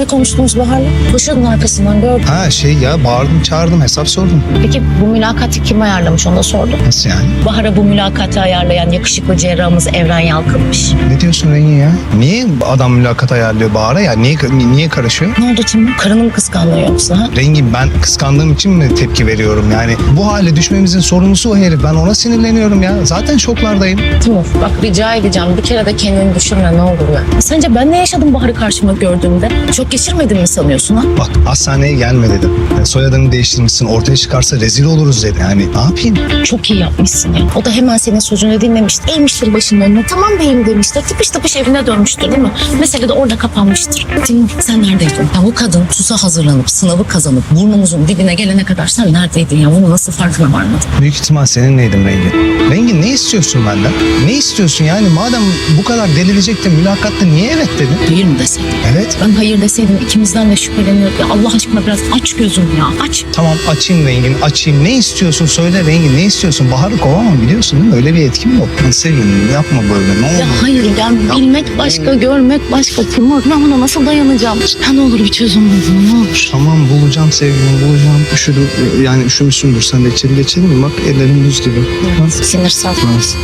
Ne konuştunuz Bahar'la? Koşuyordun arkasından gördüm. Ha şey ya bağırdım çağırdım hesap sordum. Peki bu mülakatı kim ayarlamış onu da sordum. Nasıl yani? Bahar'a bu mülakatı ayarlayan yakışıklı cerrahımız Evren Yalkın'mış. Ne diyorsun Rengin ya? Niye adam mülakat ayarlıyor Bahar'a ya? Niye, niye karışıyor? Ne oldu Timur? Karını mı kıskanıyor yoksa? Ha? Rengin ben kıskandığım için mi tepki veriyorum yani? Bu hale düşmemizin sorumlusu o herif. Ben ona sinirleniyorum ya. Zaten şoklardayım. Timur bak rica edeceğim bir kere de kendini düşürme ne olur ya. Sence ben ne yaşadım Bahar'ı karşıma gördüğümde? Çok geçirmedim mi sanıyorsun ha? Bak hastaneye gelme dedim. Yani soyadını değiştirmişsin ortaya çıkarsa rezil oluruz dedi. Yani ne yapayım? Çok iyi yapmışsın ya. O da hemen senin sözünü dinlemiştir. Eğmiştir başının önüne. Tamam beyim demiştir. Tıpış tıpış evine dönmüştür değil mi? Mesele de orada kapanmıştır. Timur sen neredeydin? Ya bu kadın TUS'a hazırlanıp sınavı kazanıp burnumuzun dibine gelene kadar sen neredeydin ya? Bunu nasıl farkına varmadın? Büyük ihtimal seninleydim Rengin. Rengin ne istiyorsun benden? Ne istiyorsun yani? Madem bu kadar delirecektin mülakatta niye evet dedin? Hayır mı deseydin? Evet. Ben hayır deseydim ikimizden de şüpheleniyor. Ya Allah aşkına biraz aç gözüm ya. Aç. Tamam açayım Rengin açayım. Ne istiyorsun söyle Rengin ne istiyorsun? Bahar'ı kovamam biliyorsun değil mi? Öyle bir etkim yok. Sevgilim yapma böyle ne olur. Ya hayır ya bilmek başka, görmek başka. Timur ben buna nasıl dayanacağım? Ya ne olur bir çözüm bulun ne olur. Tamam bulacağım sevgilim bulacağım. Üşüdüm yani üşümüşsündür sen de içeri geçelim mi? Bak ellerim buz gibi. Ha? Sinirsel.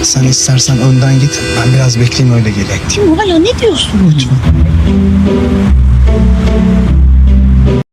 Sen istersen önden git. Ben biraz bekleyeyim öyle geleyim. Timur hala ne diyorsun? Lütfen.